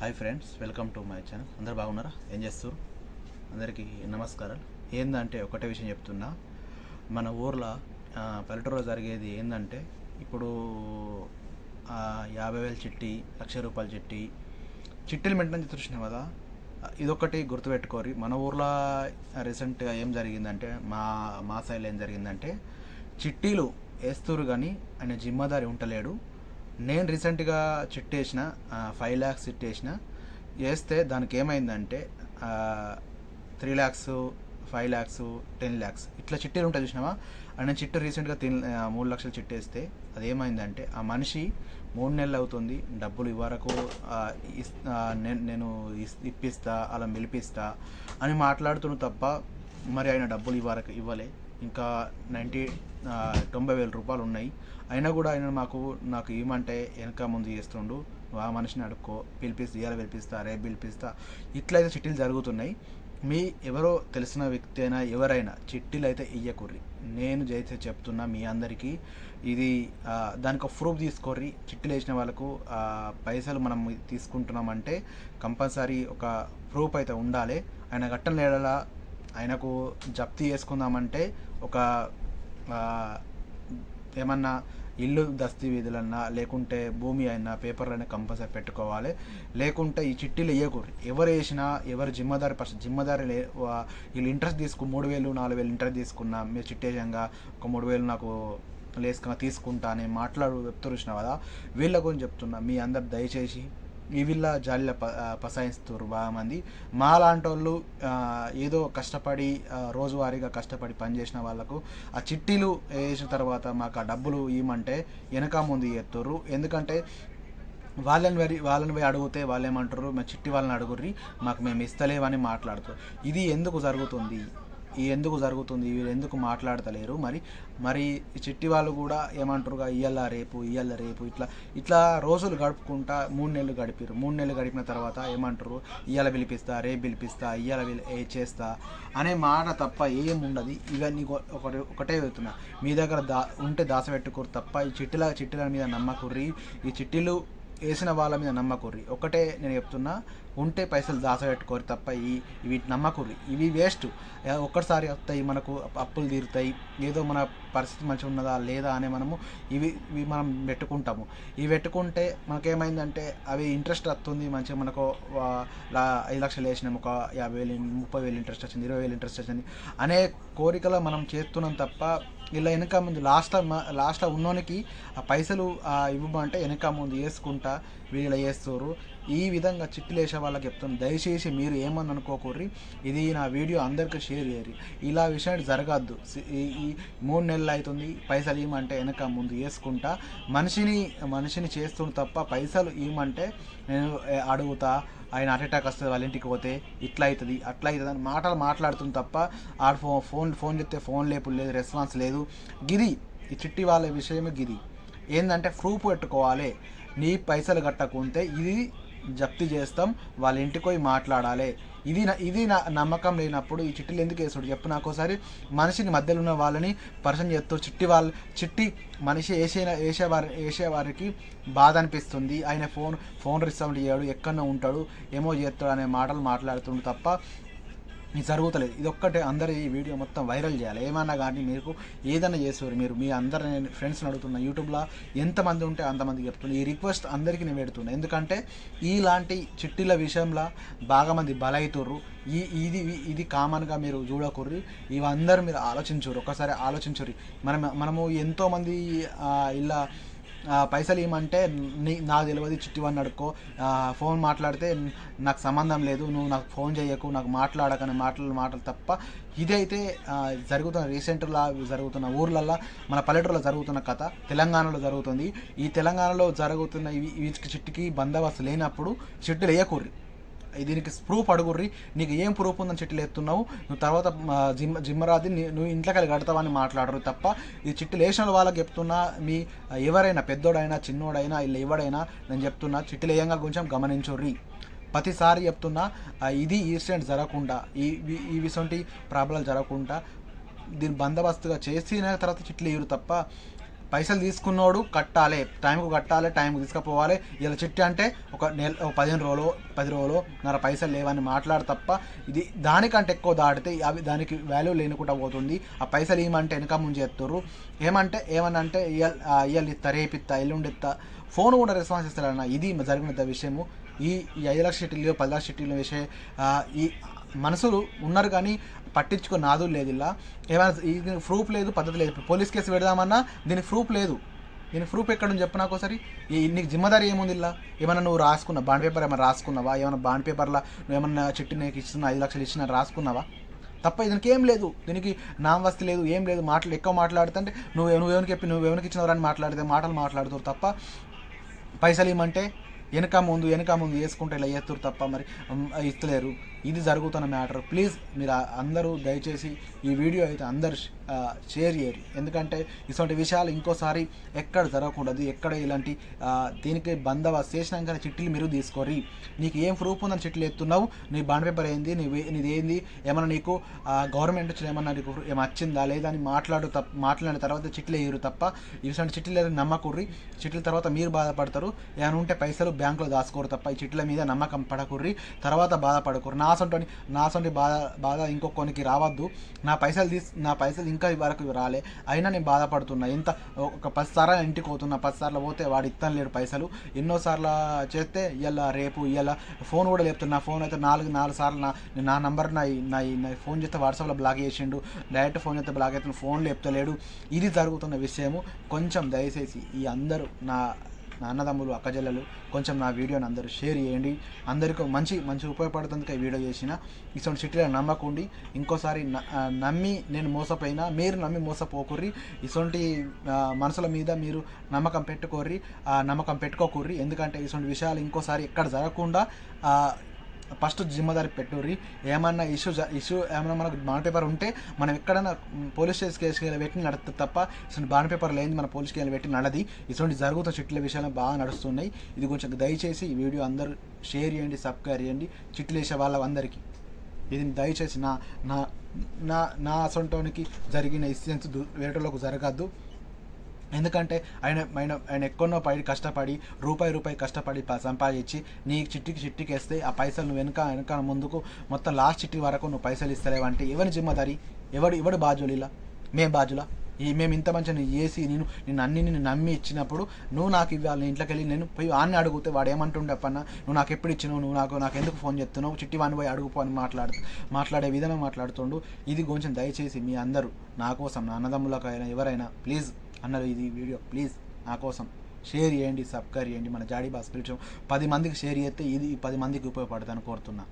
Hi friends welcome to my channel. అందరు బాగున్నారా? ఏం చేస్తారు అందరికీ నమస్కారాలు. ఏందంటే ఒకటే విషయం చెప్తున్నా. మన ఊర్లో పల్లెటూరులో జరిగేది ఏంటంటే ఇప్పుడు యాభై వేల చిట్టి లక్ష రూపాయల చిట్టి చిట్టీలు మెయింటైన్ చూసినాం కదా. ఇదొకటి గుర్తుపెట్టుకోరి. మన ఊర్లో రీసెంట్గా ఏం జరిగిందంటే మా మా సైడ్లో ఏం జరిగిందంటే చిట్టీలు వేస్తారు కానీ ఆయన జిమ్మదారి ఉంటలేడు. నేను రీసెంట్గా చిట్ వేసిన ఫైవ్ ల్యాక్స్ చిట్ వేసిన వేస్తే దానికి ఏమైందంటే three lakhs five lakhs ten lakhs ఇట్లా చిట్టీలు ఉంటాయి చూసినావా? ఆయన చిట్టు రీసెంట్గా తిన్ మూడు లక్షలు చిట్టేస్తే అది ఏమైందంటే ఆ మనిషి మూడు నెలలు అవుతుంది డబ్బులు ఇవ్వరకు ఇస్- నేను నేను ఇస్- ఇప్పిస్తా అలా పిలిపిస్తా అని మాట్లాడుతున్న తప్ప మరి ఆయన డబ్బులు ఇవ్వరకు ఇవ్వలే. ఇంకా నైంటీ తొంభై వేల రూపాయలు ఉన్నాయి. అయినా కూడా ఆయన మాకు నాకు ఇవ్వమంటే వెనక ముందు చేస్తుండు ఆ మనిషిని అడుక్కో పిలిపిస్తా ఇవాళ పిలిపిస్తా రేపు పిలిపిస్తా. ఇట్లయితే చిట్టీలు జరుగుతున్నాయి. మీ ఎవరో తెలిసిన వ్యక్తి అయినా ఎవరైనా చిట్టీలు అయితే ఇయ్యకుర్రి. నేను చేస్తే చెప్తున్నా మీ అందరికీ ఇది దానికి ఒక ప్రూఫ్ తీసుకోర్రి. చిట్టీలు వేసిన వాళ్ళకు పైసలు మనం తీసుకుంటున్నామంటే కంపల్సరీ ఒక ప్రూఫ్ అయితే ఉండాలి. ఆయన ఘట్టం లేడలా ఆయనకు జప్తి చేసుకుందామంటే ఒక ఏమన్నా ఇల్లు దస్తీ వీధులన్నా లేకుంటే భూమి అయినా పేపర్లు అయినా కంపల్సరీ పెట్టుకోవాలి. లేకుంటే ఈ చిట్టీలు వేయకూడదు. ఎవరు వేసినా ఎవరు జిమ్మదారి పర్సన్ జిమ్మదారి లే వీళ్ళు ఇంట్రెస్ట్ తీసుకు మూడు వేలు నాలుగు వేలు ఇంట్రెస్ట్ తీసుకున్నా మీరు చిట్టేసంగా ఒక మూడు వేలు నాకు లేసుకున్నా తీసుకుంటా అని మాట్లాడు చెప్తూ చూసినా కదా? వీళ్ళ గురించి చెప్తున్నా. మీ అందరు దయచేసి ఈ జాలిలా ప పసాయిస్తారు బాగా మంది మా లాంటోళ్ళు వాళ్ళు ఏదో కష్టపడి రోజువారీగా కష్టపడి పనిచేసిన వాళ్ళకు ఆ చిట్టీలు వేసిన తర్వాత మాకు ఆ డబ్బులు ఇవ్వమంటే వెనక ముందు ఎత్తుర్రు ఎందుకంటే వాళ్ళని వరి వాళ్ళని పోయి అడిగితే వాళ్ళు ఏమంటారు మా చిట్టి వాళ్ళని అడుగుర్రి మాకు మేము ఇస్తలేమని మాట్లాడుతారు ఇది ఎందుకు జరుగుతుంది? ఎందుకు జరుగుతుంది? వీళ్ళు ఎందుకు మాట్లాడతలేరు? మరి మరి చిట్టి వాళ్ళు కూడా ఏమంటారుగా ఇయ్యాల రేపు ఇయ్యాల రేపు ఇట్లా ఇట్లా రోజులు గడుపుకుంటా మూడు నెలలు గడిపారు మూడు నెలలు గడిపిన తర్వాత ఏమంటారు ఇయ్యాల పిలిపిస్తా రేపు పిలిపిస్తా ఇయ్యాల పిలి ఏ చేస్తా అనే మాట తప్ప ఏం ఉండదు ఇవన్నీ ఒకటి ఒకటే వెళ్తున్నా మీ దగ్గర దా ఉంటే దాసపెట్టుకోరు తప్ప ఈ చిట్టిల చిట్టిల మీద నమ్మకుర్రి. ఈ చిట్టీలు వేసిన వాళ్ళ మీద నమ్మకుర్రి. ఒకటే నేను చెప్తున్నా. ఉంటే పైసలు దాచబెట్టుకోరు తప్ప ఈ వీటి నమ్మకూరు ఇవి వేస్ట్. ఒక్కసారి వస్తాయి మనకు అప్పులు తీరుతాయి. ఏదో మన పరిస్థితి మంచిగా ఉన్నదా లేదా అనే మనము ఇవి ఇవి మనం పెట్టుకుంటాము. ఇవి పెట్టుకుంటే మనకేమైందంటే అవి ఇంట్రెస్ట్ వస్తుంది మంచిగా మనకు ఐదు లక్షలు వేసినాము ఒక యాభై వేలు ముప్పై వేలు ఇంట్రెస్ట్ వచ్చింది ఇరవై వేలు ఇంట్రెస్ట్ వచ్చింది అనే కోరికలో మనం చేస్తున్నాం తప్ప ఇలా వెనక ముందు లాస్ట్లో లాస్ట్లో ఉన్నోనికి ఆ పైసలు ఇవ్వమంటే వెనక ముందు వేసుకుంటా వీళ్ళు ఇలా వేస్తారు ఈ విధంగా చిట్టులు వాళ్ళకి చెప్తాను. దయచేసి మీరు ఏమని అనుకోకూర్రి ఇది నా వీడియో అందరికీ షేర్ చేయరు ఇలా విషయం జరగద్దు. ఈ మూడు నెలలు అవుతుంది పైసలు ఇవ్వమంటే వెనక ముందు వేసుకుంటా. మనిషిని మనిషిని చేస్తున్న తప్ప పైసలు ఇవ్వమంటే నేను అడుగుతా ఆయన అటాక్ వస్తుంది వాళ్ళ ఇంటికి పోతే ఇట్లా అవుతుంది అట్లా అవుతుంది అని మాటలు మాట్లాడుతుంది తప్ప ఆడ ఫో ఫోన్ ఫోన్ చెప్తే ఫోన్ లేపు లేదు రెస్పాన్స్ లేదు. గిది ఈ చిట్టి వాళ్ళ విషయమే గిది. ఏంటంటే ప్రూఫ్ పెట్టుకోవాలి. నీ పైసలు కట్టకుంటే ఇది జప్తి చేస్తాం వాళ్ళ ఇంటికి పోయి మాట్లాడాలి. ఇది నా ఇది నా నమ్మకం లేనప్పుడు ఈ చిట్టీలు ఎందుకు వేసాడు చెప్పు నాకు ఒకసారి. మనిషిని మధ్యలో ఉన్న వాళ్ళని పర్సన్ చేస్తారు చిట్టి వాళ్ళు చిట్టి మనిషి వేసే వేసేవారి వేసేవారికి బాధ అనిపిస్తుంది. ఆయన ఫోన్ ఫోన్ రిసౌండ్ చేయడు ఎక్కడో ఉంటాడు ఏమో చేస్తాడు అనే మాటలు మాట్లాడుతుండు తప్ప మీకు జరుగుతలేదు. ఇది ఒక్కటే అందరు ఈ వీడియో మొత్తం వైరల్ చేయాలి. ఏమన్నా కానీ మీకు ఏదైనా చేసేవారు మీరు మీ అందరు నేను ఫ్రెండ్స్ని అడుగుతున్నా యూట్యూబ్లో ఎంతమంది ఉంటే అంతమందికి చెప్తున్నా ఈ రిక్వెస్ట్ అందరికీ నేను పెడుతున్నా ఎందుకంటే ఇలాంటి చిట్టీల విషయంలో బాగా మంది బలైతుర్రు. ఈ ఇది ఇది కామన్గా మీరు చూడకుర్రి. ఇవందరూ మీరు ఆలోచించరు ఒకసారి ఆలోచించరు మనం మనము ఎంతోమంది ఇలా పైసలు ఇవ్వమంటే నీ నాకు తెలియదు చిట్టివన్నీ అడుక్కో. ఫోన్ మాట్లాడితే నాకు సంబంధం లేదు నువ్వు నాకు ఫోన్ చేయకు నాకు మాట్లాడకని మాటలు మాటలు తప్ప ఇదైతే జరుగుతున్న రీసెంట్లో జరుగుతున్న ఊర్లల్లో మన పల్లెటూరులో జరుగుతున్న కథ తెలంగాణలో జరుగుతుంది. ఈ తెలంగాణలో జరుగుతున్న ఇవి వీటికి చిట్టికి బందోబస్తు లేనప్పుడు చిట్టులు వేయకూర్రి దీనికి ప్రూఫ్ అడుగుర్రి. నీకు ఏం ప్రూఫ్ ఉందని చెట్టు ఎత్తున్నావు? నువ్వు తర్వాత జిమ్ జిమ్మరాది నువ్వు ఇంట్లో కలిగి కడతావని మాట్లాడరు తప్ప ఈ చిట్టు లేచిన వాళ్ళకి చెప్తున్నా మీ ఎవరైనా పెద్దోడైనా చిన్నోడైనా ఇలా ఎవడైనా నేను చెప్తున్నా చిట్టు లేయంగా కొంచెం గమనించుర్రి. ప్రతిసారి చెప్తున్నా ఇది ఇన్సిడెంట్ జరగకుండా ఈ ఈ- ఈ విసంటి ప్రాబ్లం జరగకుండా దీన్ని బందోబస్తుగా చేసిన తర్వాత చిట్లు ఇవ్వరు తప్ప పైసలు తీసుకున్నోడు కట్టాలి టైంకు కట్టాలి టైంకి తీసుకుపోవాలి. ఇలా చిట్టి అంటే ఒక నెల ఒక పదిహేను రోజులు పది రోజులు నర పైసలు లేవని మాట్లాడు తప్ప ఇది దానికంటే ఎక్కువ దాటితే అవి దానికి వాల్యూ లేనుకుంటా పోతుంది. ఆ పైసలు ఏమంటే వెనక ముందు చేస్తారు ఏమంటే ఏమనంటే ఇయ్యాల ఇయ్యాల ఇస్తా రేపిస్తా ఎల్లుండి ఇస్తా ఫోన్ కూడా రెస్పాన్స్ ఇస్తారన్న ఇది జరిగిన విషయము. ఈ ఐదు లక్షల షీట్లు పది లక్షల షీట్లు వేసే ఈ మనసులు ఉన్నారు కానీ పట్టించుకో నాదులు లేదు ఇలా. ఏమైనా ఇది ప్రూఫ్ లేదు పద్ధతి లేదు. పోలీస్ కేసు పెడదామన్నా దీనికి ప్రూఫ్ లేదు. దీని ప్రూఫ్ ఎక్కడ ఉంది చెప్పు నాకు ఒకసారి ఈ నీకు జిమ్మదారి ఏముంది ఇలా? ఏమైనా నువ్వు రాసుకున్నా బాండ్ పేపర్ ఏమైనా రాసుకున్నావా? ఏమైనా బాండ్ పేపర్లో నువ్వు ఏమన్నా చిట్టి నీకు ఇస్తున్నా ఐదు లక్షలు ఇచ్చిన రాసుకున్నావా? తప్ప దీనికి ఏం లేదు. దీనికి నామవస్తి లేదు ఏం లేదు. మాటలు ఎక్కువ మాట్లాడుతుంటే నువ్వు నువ్వెవరికి చెప్పి నువ్వు ఎవరికి అని మాట్లాడితే మాటలు మాట్లాడుతారు తప్ప పైసలు ఇవ్వమంటే వెనక ముందు వెనక ముందు వేసుకుంటే ఇలా చేస్తారు తప్ప మరి ఇస్తలేరు. ఇది జరుగుతున్న మ్యాటర్. ప్లీజ్ మీరు అందరూ దయచేసి ఈ వీడియో అయితే అందరు షేర్ చేయరు ఎందుకంటే ఇటువంటి విషయాలు ఇంకోసారి ఎక్కడ జరగకూడదు. ఎక్కడ ఇలాంటి దీనికి బందోబస్తు చేసినాక చిట్టీలు మీరు తీసుకోరి నీకు ఏం ప్రూఫ్ ఉందని చిట్లు ఎత్తున్నావు? నీ బాండ్ పేపర్ ఏంది? నీ నీది ఏంది? ఏమన్నా నీకు గవర్నమెంట్ నుంచి ఏమన్నా నీకు ఏమన్నా వచ్చిందా? లేదా అని మాట్లాడు తప్ప మాట్లాడిన తర్వాత చిట్లు వేయరు తప్ప ఇటువంటి చిట్లు లేదా నమ్మకుర్రి? చిట్ల తర్వాత మీరు బాధపడతారు. ఏమైనా ఉంటే పైసలు బ్యాంకులో దాచుకోరు తప్ప ఈ చిట్ల మీద నమ్మకం పడకుర్రి. తర్వాత బాధపడకుర్రి. నా సొంటి నా సొంటి బాధ బాధ ఇంకొకరికి రావద్దు. నా పైసలు తీసి నా పైసలు ఇంకా వరకు రాలే. అయినా నేను బాధపడుతున్నా. ఇంత ఒక పది సార్లు ఇంటికి పోతున్నా పది సార్లు పోతే వాడు ఇస్తాను లేడు పైసలు. ఎన్నోసార్లు చేస్తే ఇవాళ రేపు ఇవాళ ఫోన్ కూడా లేపుతున్నా. ఫోన్ అయితే నాలుగు నాలుగు సార్లు నా నా నంబర్ నా నా ఫోన్ చేస్తే వాట్సాప్లో బ్లాక్ చేసిండు. డైరెక్ట్ ఫోన్ చేస్తే బ్లాక్ అవుతుంది ఫోన్ లేపుతలేడు. ఇది జరుగుతున్న విషయము. కొంచెం దయచేసి ఈ అందరూ నా నా అన్నదమ్ములు అక్కజల్లలు కొంచెం నా వీడియోని అందరూ షేర్ చేయండి. అందరికీ మంచి మంచి ఉపయోగపడుతుంది ఈ వీడియో చేసిన. ఇటువంటి సిటీలో నమ్మకండి. ఇంకోసారి న- నమ్మి నేను మోసపోయినా మీరు నమ్మి మోసపోకుర్రి. ఇటువంటి మనసుల మీద మీరు నమ్మకం పెట్టుకోర్రి. ఆ నమ్మకం పెట్టుకోకుర్రి. ఎందుకంటే ఇటువంటి విషయాలు ఇంకోసారి ఎక్కడ జరగకుండా ఫస్ట్ జిమ్మదారి పెట్టుర్రి. ఏమన్నా ఇష్యూ ఇష్యూ ఏమన్నా మనకు బాండ్ పేపర్ ఉంటే మనం ఎక్కడైనా పోలీస్ స్టేషన్ కేసు పెట్టి నడుస్తుంది తప్ప ఇటువంటి బాండ్ పేపర్ లేని మన పోలీస్ కేసులు పెట్టి నడది. ఇటువంటి జరుగుతున్న చిట్ల విషయాలు బాగా నడుస్తున్నాయి. ఇది కొంచెం దయచేసి ఈ వీడియో అందరూ షేర్ చేయండి సబ్స్క్రైబ్ చేయండి. చిట్లు వేసే వాళ్ళందరికీ ఇది దయచేసి నా నా నా నా అసంటోనికి జరిగిన ఇన్సిడెంట్స్ వేటలోకి జరగద్దు. ఎందుకంటే ఆయన ఆయన ఆయన ఎక్కడో పడి కష్టపడి రూపాయి రూపాయి కష్టపడి సంపాదించి నీ చిట్టికి చిట్టికి వేస్తే ఆ పైసలు నువ్వు వెనక వెనక ముందుకు మొత్తం లాస్ట్ చిట్టి వరకు నువ్వు పైసలు ఇస్తలేవంటే ఎవరి జిమ్మదారి? ఎవడు ఎవడు బాజులు ఇలా? మేం బాజులా ఈ మేము ఇంత మంచిగా నేను చేసి నేను నేను అన్ని నేను నమ్మి ఇచ్చినప్పుడు నువ్వు నాకు ఇవ్వాలి ఇంట్లోకి వెళ్ళి నేను పోయి వాడిని అడిగితే వాడు ఏమంటుండే అప్పన్న? నువ్వు నాకు ఎప్పుడు ఇచ్చినావు? నువ్వు నాకు నాకు ఎందుకు ఫోన్ చేస్తున్నావు? చిట్టి వాడిని పోయి అడుగుపో అని మాట్లాడు మాట్లాడే విధానం మాట్లాడుతుండు. ఇది కొంచెం దయచేసి మీ అందరూ నా కోసం నా అన్నదమ్ములకైనా ఎవరైనా ప్లీజ్ అన్నారు ఇది వీడియో ప్లీజ్ నా కోసం. షేర్ చేయండి సబ్స్క్రైబ్ చేయండి మన జాడీ బాస్ పిలిచాం. పది మందికి షేర్ చేస్తే ఇది పది మందికి ఉపయోగపడుతుందని కోరుతున్నా.